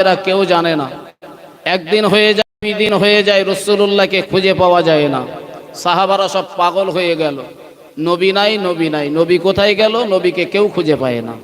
এরা কেউ জানে না। একদিন হয়ে যায়, দুই দিন হয়ে যায় রসুল্লাহকে খুঁজে পাওয়া যায় না। সাহাবারা সব পাগল হয়ে গেল। নবী নাই নবী নাই। নবী কোথায় গেল? নবীকে কেউ খুঁজে পায় না।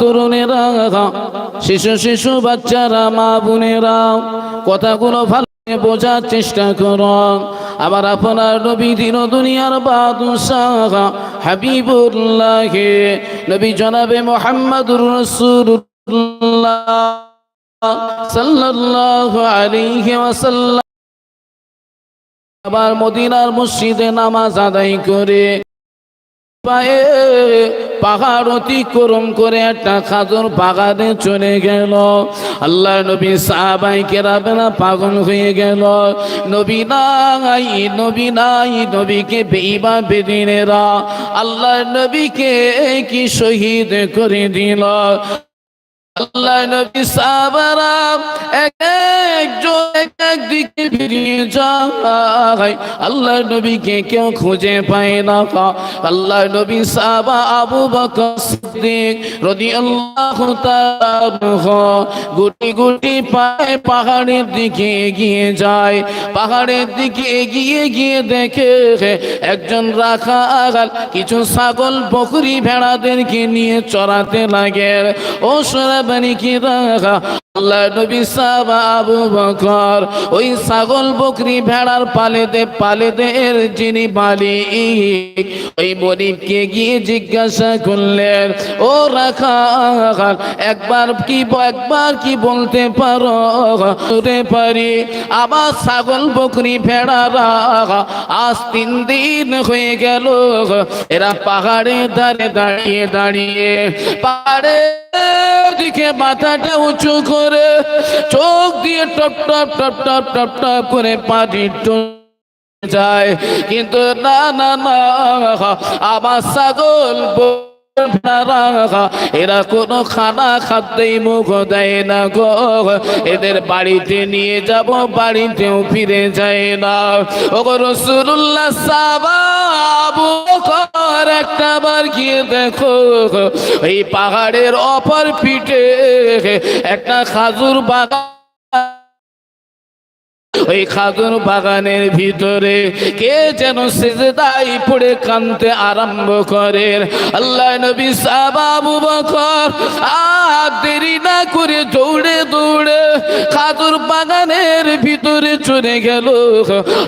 তরুণেরা, শিশু শিশু বাচ্চারা, মা বোনেরা, কথাগুলো ভালো বোঝার চেষ্টা করো। আবার আপনার নবী দিন দুনিয়ার বাদশাহ হাবিবুল্লাহ, নবী জনাবে মোহাম্মদুর রসুল্লাহ সাল্লাল্লাহু আলাইহি ওয়াসাল্লাম। আবার মদিনার মসজিদে নামাজ আদায় করে। পায়ে পাহাড় অতিক্রম করে একটা খাজুর বাগানে চলে গেল। আল্লাহ নবী সাহাবাই কেরাবেনা পাগল হয়ে গেল। নবী নাই নবী নাই, নবীকে বেইবা বেদিনেরা আল্লাহ নবীকে কি শহীদ করে দিল? আল্লাহ নবী সাহাবারা এক একজন এক একদিকে ফিরিয়ে যায়। আল্লাহ নবীকে কেউ খুঁজে পায় না। আল্লাহ নবী সাহাবা আবু বকর সিদ্দিক রাদিয়াল্লাহু তাআলা গুটি গুটি পায়ে পাহাড়ের দিকে এগিয়ে যায়। পাহাড়ের দিকে এগিয়ে গিয়ে দেখে একজন রাখা আগাল কিছু ছাগল, বকরি, ভেড়াদেরকে নিয়ে চড়াতে লাগে। ও সোনাবানি কি রাখা আল্লাহ নবী সাহাবা আবু বকর, ওই ছাগল বকরি ভেড়ার পালেতে পালেদের যিনি মালিক, ওই মনিবকে গিয়ে জিজ্ঞাসা করলেন, ও রাখা একবার কি একবার কি বলতে পারো? বলতে পারি। আবার ছাগল বকরি ভেড়ারা আজ তিন দিন হয়ে গেল। এরা পাহাড়ে ধারে দাঁড়িয়ে দাঁড়িয়ে পাহাড়ে দিকে মাথাটা উঁচু করে চোখ দিয়ে টপ টপ টপ টপ টপ টপ করে পানি যায়। কিন্তু না না না, আমার ছাগল এরা কোনো খানা খাদ্যই মুখ দেয় না গো। এদের বাড়িতে নিয়ে যাব, বাড়িতেও ফিরে যায় না। ও রসুল্লাহ সাবাবু একটা বার গিয়ে দেখো, এই পাহাড়ের অপর পিঠে একটা খাজুর বাগান ওই খাজুর বাগানের ভিতরে কে যেন সেজদাই পড়ে কানতে আরম্ভ করেন। আল্লাহ নবী সাহাবু বকর দেরি না করে দৌড়ে দৌড়ে খাজুর বাগানের ভিতরে চলে গেল।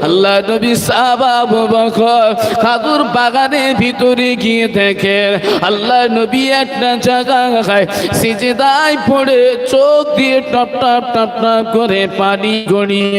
আল্লাহ নবী সাহাবু বকর খাজুর বাগানের ভিতরে গিয়ে দেখেন, আল্লাহ নবী একটা জায়গায় সিজদাই পড়ে চোখ দিয়ে টপ টপ টপ টপ করে পানি গড়িয়ে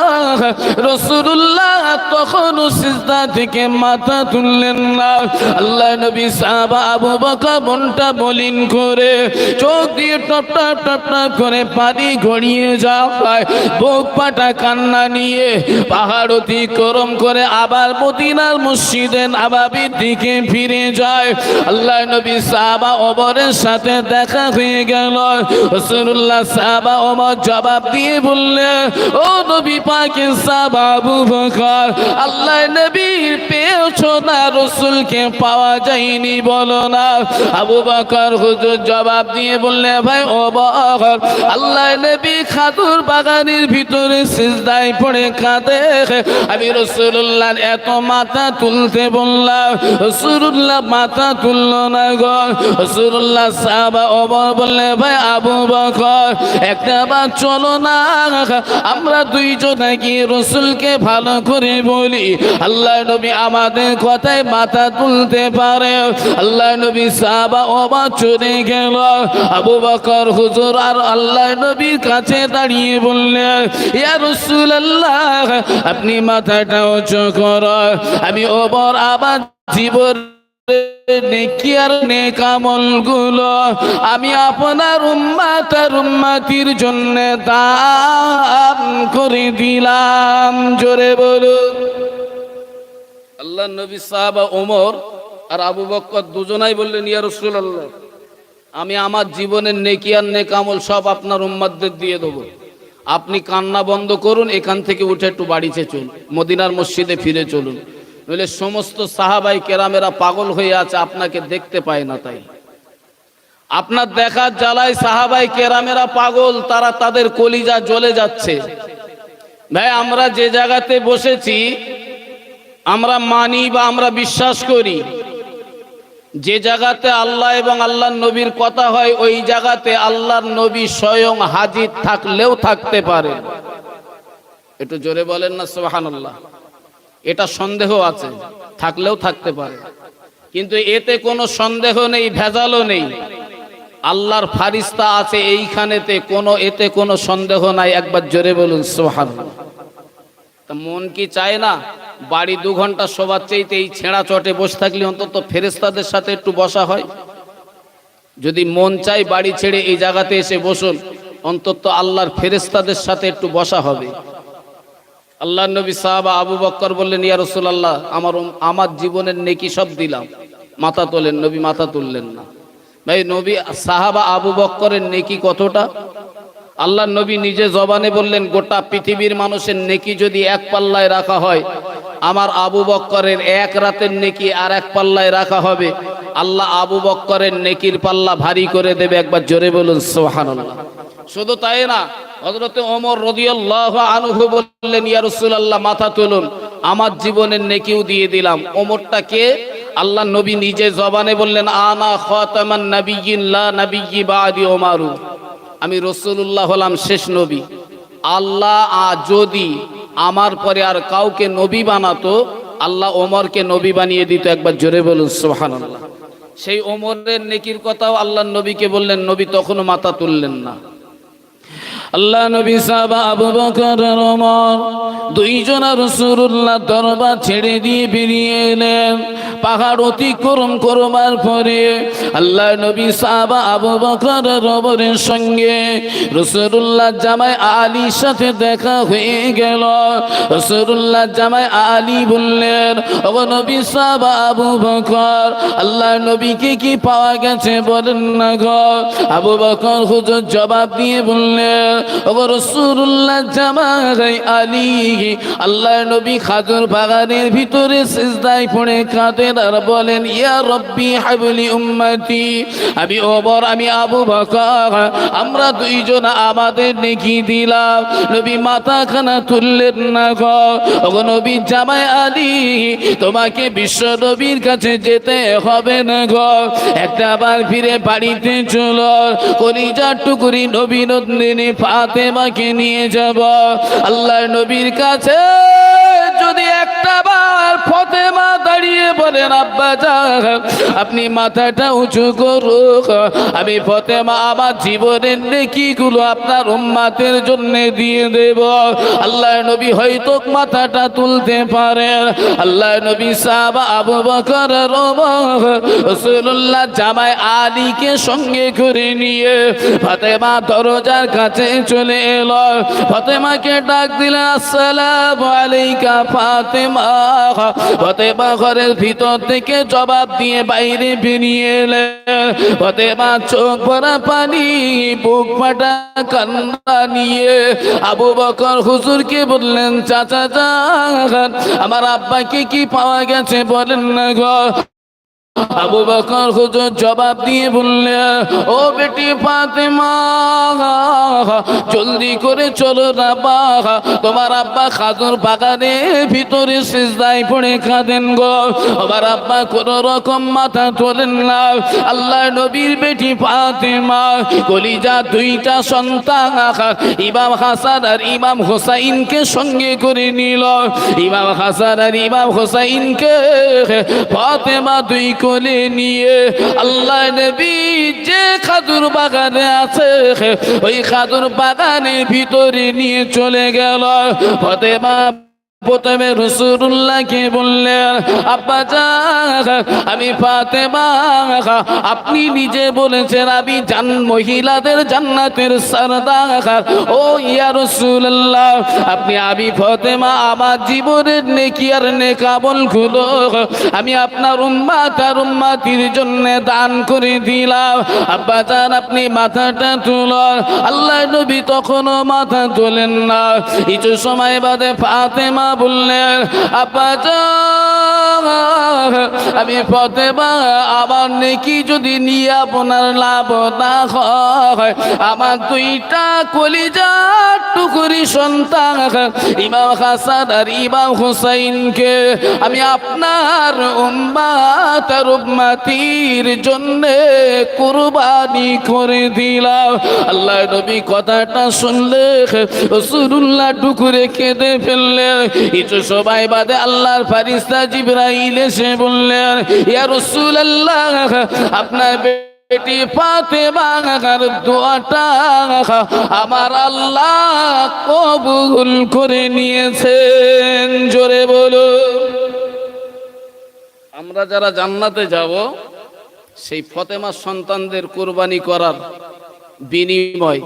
রাসূলুল্লাহ তখন সিজদা থেকে মাথা তুললেন না। আল্লাহ নবী সাহাবা আবু বকর মনটা মলিন করে চোখ দিয়ে টপ টপ টপ টপ করে পানি গড়িয়ে যায়। বুক পাটা কান্না নিয়ে পাহাড় অতিক্রম করে আবার মদিনার মসজিদে নাবাবির দিকে ফিরে যায়। আল্লাহ নবী সাহাবা ওমরের সাথে দেখা হয়ে গেল। রসুল্লাহ সাহাবা ওমর জবাব দিয়ে বললেন, ও নবী পাকে সাহাবা আবু বকর আল্লাহ নবীর পেয়েছ না রসুলকে পাওয়া যায়নি বলো না আবু বকর হুজুর জবাব দিয়ে বললে ভাই ও বকর আল্লাহ নবী খাদুর বাগানের ভিতরে সিজদায় পড়ে কাঁদে আমি রসুল্লাহ এত মাথা তুলতে বললাম রসুল্লাহ মাথা তুলল না গো রসুল্লাহ সাহাবা বললে ভাই আবু বকর একটা বা চলো না আমরা দুইজন গিয়ে রসুলকে ভালো করে বলি, আল্লাহ নবী আমাদের কথায় মাথা তুলতে পারে। আল্লাহ নবী সাহাবা ওমর চলে গেল। আবু বকর হুজুর আর আল্লাহ নবীর কাছে দাঁড়িয়ে বললেন, ইয়া আল্লাহ আপনি মাথাটা উঁচু করো। আমি ওমর আবার জীবন নেকি আমি আপনার উম্মাত আর উম্মাতির জন্য দান করে দিলাম। জোরে বলুন। আল্লাহ নবী সাহাবা ওমর আর আবু বক্কর দুজনাই বললেন, ইয়া রাসূলুল্লাহ, আমি আমার জীবনের নেকি আর নেকামল সব আপনার উম্মাদদের দিয়ে দেবো। আপনি কান্না বন্ধ করুন, এখান থেকে উঠে একটু বাড়িতে চলুন, মদিনার মসজিদে ফিরে চলুন। নইলে সমস্ত সাহাবাই কেরামেরা পাগল হয়ে আছে, আপনাকে দেখতে পায় না তাই। আপনার দেখার জ্বালায় সাহাবাই কেরামেরা পাগল, তারা তাদের কলিজা জ্বলে যাচ্ছে। ভাই, আমরা যে জায়গাতে বসেছি, আমরা মানি বা আমরা বিশ্বাস করি, যে জায়গাতে আল্লাহ এবং আল্লাহর নবীর কথা হয়, ওই জায়গাতে আল্লাহর নবী স্বয়ং হাজির থাকলেও থাকতে পারে। একটু জোরে বলেন না, সুবহানাল্লাহ। এটা সন্দেহ আছে, থাকলেও থাকতে পারে। কিন্তু এতে কোনো সন্দেহ নেই, ভেজালও নেই। আল্লাহর ফারিস্তা আছে এইখানেতে, কোনো এতে কোনো সন্দেহ নাই। একবার জোরে বলুন তা মন কি চায় না, বাড়ি দু ঘণ্টা শোবার চাইতে এই ছেঁড়া চটে বসে থাকলে অন্তত ফেরেস্তাদের সাথে একটু বসা হয়? যদি মন চাই বাড়ি ছেড়ে এই জায়গাতে এসে বসুন, অন্তত আল্লাহর ফেরেস্তাদের সাথে একটু বসা হবে। আল্লাহ নবী সাহাবা আবু বক্কর বললেন, ইয়া রাসূলুল্লাহ, আমার আমার জীবনের নেকি সব দিলাম। মাথা তোলেন, নবী মাথা তুললেন না। ভাই, নবী সাহাবা আবু বক্করের নেকি কতটা? আল্লাহ নবী নিজে জবানে বললেন, গোটা পৃথিবীর মানুষের নেকি যদি এক পাল্লায় রাখা হয়, আমার আবু বক্করের এক রাতের নেকি আর এক পাল্লায় রাখা হবে। আল্লাহ আবু বক্করের নেকির পাল্লা ভারী করে দেবে। একবার জোরে বলুন সোহানুল্লাহ শুধু তাই না হজরতে ওমর রদিয়াল্লাহ আনহু বললেন, ইয়া রাসূলুল্লাহ, মাথা তুলুন। আমার জীবনের নেকিও দিয়ে দিলাম। ওমরটা কে? আল্লাহ নবী নিজে জবানে বললেন, আনা খাতামান নাবিয়্যিন, লা নাবিয়্যি বাদি ওমারু। আমি রসুল্লাহ হলাম শেষ নবী। আল্লাহ যদি আমার পরে আর কাউকে নবী বানাতো, আল্লাহ ওমরকে নবী বানিয়ে দিত। একবার জোরে বলুন সোহান সেই ওমরের নেকির কথাও আল্লাহ নবীকে বললেন, নবী তখনও মাথা তুললেন না। আল্লাহ নবী সাহাবা আবু বকর, ওমর দুইজন রাসূলুল্লাহ দরবার ছেড়ে দিয়ে বেরিয়ে এলেন। পাহাড় অতিক্রম করবার পরে আল্লাহ নবী সাহাবা আবু বকর, ওমরের সঙ্গে রাসূলুল্লাহ জামাই আলীর সাথে দেখা হয়ে গেল। রাসূলুল্লাহ জামাই আলী বললেন, ও নবী সাহাবা আবু বকর, আল্লাহ নবীকে কি পাওয়া গেছে বলেন না গো? আবু বকর হুজুর জবাব দিয়ে বললেন রসুল্লাহ জামাই আলী, আল্লাহ নবী খাজুর বাগানের ভিতরে পড়ে কাঁদেন আর বলেন, ইয়া রব্বি হাবলি উম্মতি। আমি আমি আবু আমরা দুইজন আমাদের নেকি দিলাম। নবী মাথা খানা তুললেন না গো। নবী জামাই আলী, তোমাকে বিশ্ব নবীর কাছে যেতে হবে না গো। একটা বার ফিরে বাড়িতে চলো। কলিজার টুকুরি নবী নন্দিনী ফাতেমাকে নিয়ে যাব। আল্লাহ নবীর কাছে যদি একটা বার আপনি মাথাটা উঁচু করুক। আমি ফতেমা, আমার জীবনের নেকিগুলো আপনার উম্মাতের জন্য দিয়ে দেব। আল্লাহ নবী হয়তো মাথাটা তুলতে পারেন। আল্লাহ নবী সাহাবা আবু বকর রসুল্লাহ জামাই আলীকে সঙ্গে করে নিয়ে ফাতেমা দরজার কাছে চলে এলো। ফাতেমাকে ডাক দিলে আসসালামু আলাইকা ফাতেমা। ফাতেমা ঘরের ভিতর থেকে জবাব দিয়ে বাইরে বেরিয়ে এলেন। ফাতেমা চোখ ভরা পানি, বুক ফাটা কান্না নিয়ে আবু বকর হুজুরকে বললেন, চাচা যা আমার আব্বাকে কি পাওয়া গেছে বলেন না গো? আবু বকর হুজুর জবাব দিয়ে বললে, ও বেটি ফাতেমা, জলদি করে চলো না বা, তোমার আব্বা খাজুর বাগানে ভিতরে সিজদায় পড়ে কাঁদেন গো। আমার আব্বা কোন রকম মাথা তোলেন না। আল্লাহ নবীর বেটি ফাতেমা, কলিজা দুইটা সন্তান, ইমাম হাসান আর ইমাম হোসাইনকে সঙ্গে করে নিল। ইমাম হাসান আর ইমাম হোসাইনকে ফাতেমা দুই কোলে নিয়ে আল্লাহ নবী যে খাদুর বাগানে আছে, ওই খাদুর বাগানের ভিতরে নিয়ে চলে গেল। ফতেমা প্রথমে রসুল্লাহকে বললেন, আব্বা যান আমি ফাতেমা, আপনি নিজে বলেছেন আমি জান, মহিলাদের জান্নাতের সরদার। ও ইয়া রসুল্লাহ, আপনি, আমি ফতেমা, আমার জীবনের নেকি আর নেকাবলগুলো আমি আপনার উম্মাত আর উম্মাতির জন্য দান করে দিলাম। আব্বা যান আপনি মাথাটা তুলন। আল্লাহ নবী তখনও মাথা তোলেন না। কিছু সময় বাদে ফাতেমা বললেন আব্বা আমি ফতেমা, আমার নেকি যদি নিয়ে আপনার লাভ না হয়, আমার দুইটা কলিজা টুকুরি সন্তান, ইমাম হাসান আর ইমাম হুসাইনকে আমি আপনার উম্মাত আর উম্মাতির জন্য কুরবানি করে দিলাম। আল্লাহ নবী কথাটা শুনলে রসুল্লাহ টুকুরে কেঁদে ফেললে কিছু সবাই বাদে আল্লাহর ফারিস্তা জিব্রাইল এসে বললেন ইয়া রসুল আল্লাহ আপনার বেটি ফাতেমার দোয়াটা আমার আল্লাহ কবুল করে নিয়েছেন। জোরে বলো। আমরা যারা জান্নাতে যাব, সেই ফতেমার সন্তানদের কোরবানি করার বিনিময়।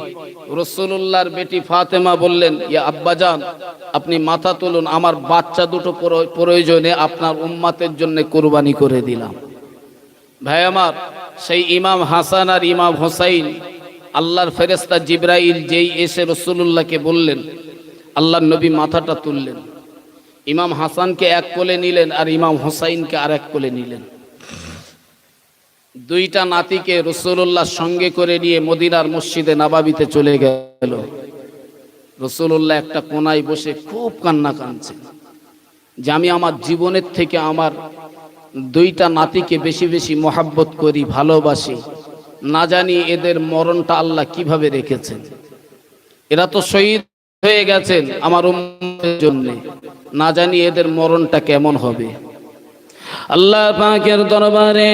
রসুল্লাহর বেটি ফাতেমা বললেন, ইয়া আব্বাজান, আপনি মাথা তুলুন, আমার বাচ্চা দুটো প্রয়- প্রয়োজনে আপনার উম্মাতের জন্য কোরবানি করে দিলাম। ভাই আমার, সেই ইমাম হাসান আর ইমাম হোসাইন, আল্লাহর ফেরেস্তা জিব্রাইল যেই এসে রসুল্লাহকে বললেন, আল্লাহর নবী মাথাটা তুললেন। ইমাম হাসানকে এক কোলে নিলেন আর ইমাম হোসাইনকে আর এক কোলে নিলেন। দুইটা নাতিকে রসুল্লাহ সঙ্গে করে নিয়ে মদিনার মসজিদে নাবাবিতে চলে গেল। রসুল্লাহ একটা কোনায় বসে খুব কান্না কাঁদছেন যে আমি আমার জীবনের থেকে আমার দুইটা নাতিকে বেশি বেশি মহাব্বত করি, ভালোবাসি। না জানি এদের মরণটা আল্লাহ কীভাবে রেখেছেন। এরা তো শহীদ হয়ে গেছেন আমার জন্য। না জানি এদের মরণটা কেমন হবে। আল্লাহ পাকের দরবারে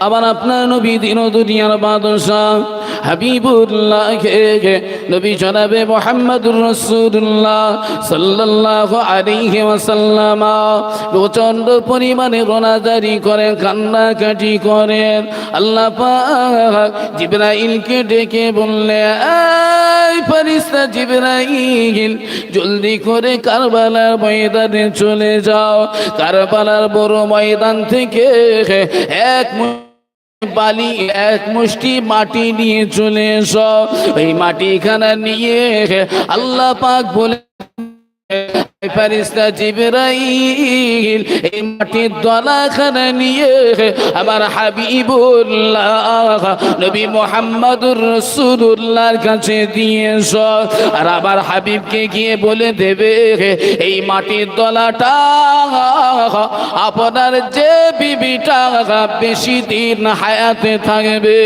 আবার আপনার নবী দিন দুনিয়ার বাদশাহ হাবিবুল্লাহ নবী জনাবে মোহাম্মদুর রসুল্লাহ সাল্লাল্লাহু আলাইহি ওয়াসাল্লাম প্রচণ্ড পরিমাণে রোনাজারি করেন কান্নাকাটি করেন আল্লাহ পাক জিবরাইলকে ডেকে বললে এই ফেরেশতা জিবরাইল, জলদি করে কারবালার ময়দানে চলে যাও। কারবালার বড় ময়দান থেকে এক বালি এক মুষ্টি মাটি নিয়ে চলে এসো। এই মাটিখানা নিয়ে আল্লাহ পাক বলে ফারিস্তা জিবরাইল এই মাটির দলাখানা নিয়ে আমার হাবিবুল্লাহ নবী মোহাম্মদুর কাছে দিয়েছ আর আমার হাবিবকে গিয়ে বলে দেবে, এই মাটির দলাটা আপনার যে বিবিটা বেশি দিন হায়াতে থাকবে,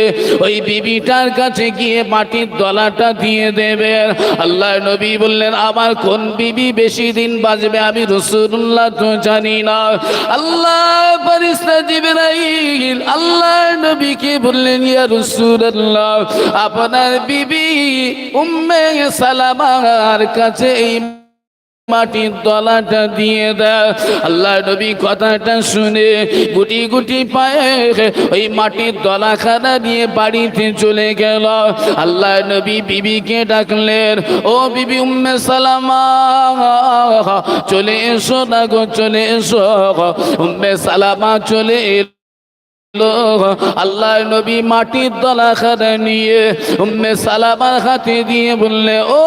ওই বিবিটার কাছে গিয়ে মাটির দলাটা দিয়ে দেবেন আল্লাহ নবী বললেন, আমার কোন বিবি বেশি দিন বাঁচবে আমি রসুল্লাহ, তো জানি না। আল্লাহ ফারিস্তা জিবরাইল, আল্লাহ নবীকে বললেন, ইয়া রসুল্লাহ, আপনার বিবি উম্মে সালামার কাছে মাটির দলাটা দিয়ে দেয় আল্লাহ নবী কথাটা শুনে গুটি গুটি পায়ে ওই মাটির দলাখানা নিয়ে বাড়িতে চলে গেল। আল্লাহ নবী বিবিকে ডাকলেন, ও বিবি উম্মে সালামা, চলে এসো না গো, চলে এসো। উম্মে সালামা চলে আল্লাহ নবী মাটির দলাখানা নিয়ে উম্মে সালামার হাতে দিয়ে বললে, ও